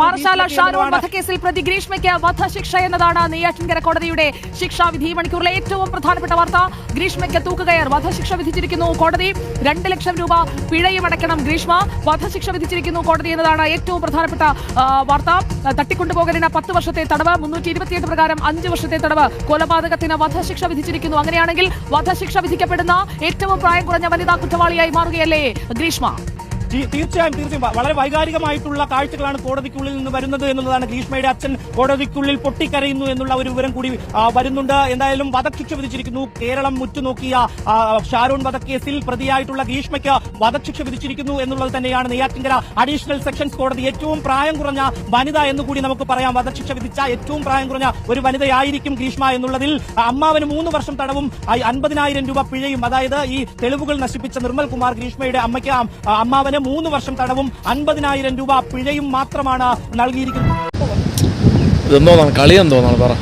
പാറശാല ഷാരോൺ വധക്കേസിൽ പ്രതി ഗ്രീഷ്മയ്ക്ക് വധശിക്ഷ എന്നതാണ് നെയ്യാറ്റിൻകര കോടതിയുടെ ശിക്ഷാവിധി മണിക്കൂറിലെ ഏറ്റവും പ്രധാനപ്പെട്ട വാർത്ത ഗ്രീഷ്മയ്ക്ക് തൂക്കുകയർ വധശിക്ഷ വിധിച്ചിരിക്കുന്നു കോടതി. രണ്ട് ലക്ഷം രൂപ പിഴയും അടയ്ക്കണം ഗ്രീഷ്മ. വധശിക്ഷ വിധിച്ചിരിക്കുന്നു കോടതി എന്നതാണ് ഏറ്റവും പ്രധാനപ്പെട്ട വാർത്ത. തട്ടിക്കൊണ്ടുപോകലിന് പത്ത് വർഷത്തെ തടവ് മുന്നൂറ്റി ഇരുപത്തിയെട്ട് പ്രകാരം അഞ്ച് വർഷത്തെ തടവ്. കൊലപാതകത്തിന് വധശിക്ഷ വിധിച്ചിരിക്കുന്നു. അങ്ങനെയാണെങ്കിൽ വധശിക്ഷ വിധിക്കപ്പെടുന്ന ഏറ്റവും പ്രായം കുറഞ്ഞ വനിതാ കുറ്റവാളിയായി മാറുകയല്ലേ ഗ്രീഷ്മ? തീർച്ചയായും തീർച്ചയായും. വളരെ വൈകാരികമായിട്ടുള്ള കാഴ്ചകളാണ് കോടതിക്കുള്ളിൽ നിന്ന് വരുന്നത് എന്നുള്ളതാണ് ഗ്രീഷ്മയുടെ അച്ഛൻ കോടതിക്കുള്ളിൽ പൊട്ടിക്കരയുന്നു എന്നുള്ള ഒരു വിവരം കൂടി വരുന്നുണ്ട്. എന്തായാലും വധശിക്ഷ വിധിച്ചിരിക്കുന്നു. കേരളം മുറ്റുനോക്കിയ ഷാരൂൺ വധക്കേസിൽ പ്രതിയായിട്ടുള്ള ഗ്രീഷ്മയ്ക്ക് വധശിക്ഷ വിധിച്ചിരിക്കുന്നു എന്നുള്ളത് തന്നെയാണ് നെയ്യാറ്റിങ്കര അഡീഷണൽ സെക്ഷൻസ് കോടതി. ഏറ്റവും പ്രായം കുറഞ്ഞ വനിത എന്ന് കൂടി നമുക്ക് പറയാം. വധശിക്ഷ വിധിച്ച ഏറ്റവും പ്രായം കുറഞ്ഞ ഒരു വനിതയായിരിക്കും ഗ്രീഷ്മ എന്നുള്ളതിൽ അമ്മാവന് മൂന്ന് വർഷം തടവും അൻപതിനായിരം രൂപ പിഴയും. അതായത് ഈ തെളിവുകൾ നശിപ്പിച്ച നിർമ്മൽ കുമാർ ഗ്രീഷ്മയുടെ അമ്മയ്ക്ക് അമ്മാവന് മൂന്ന് വർഷം തടവും അൻപതിനായിരം രൂപ പിഴയും മാത്രമാണ് നൽകിയിരിക്കുന്നത്. ഇതെന്തോന്നാണ്? കളി എന്തോന്നാണ് പറ.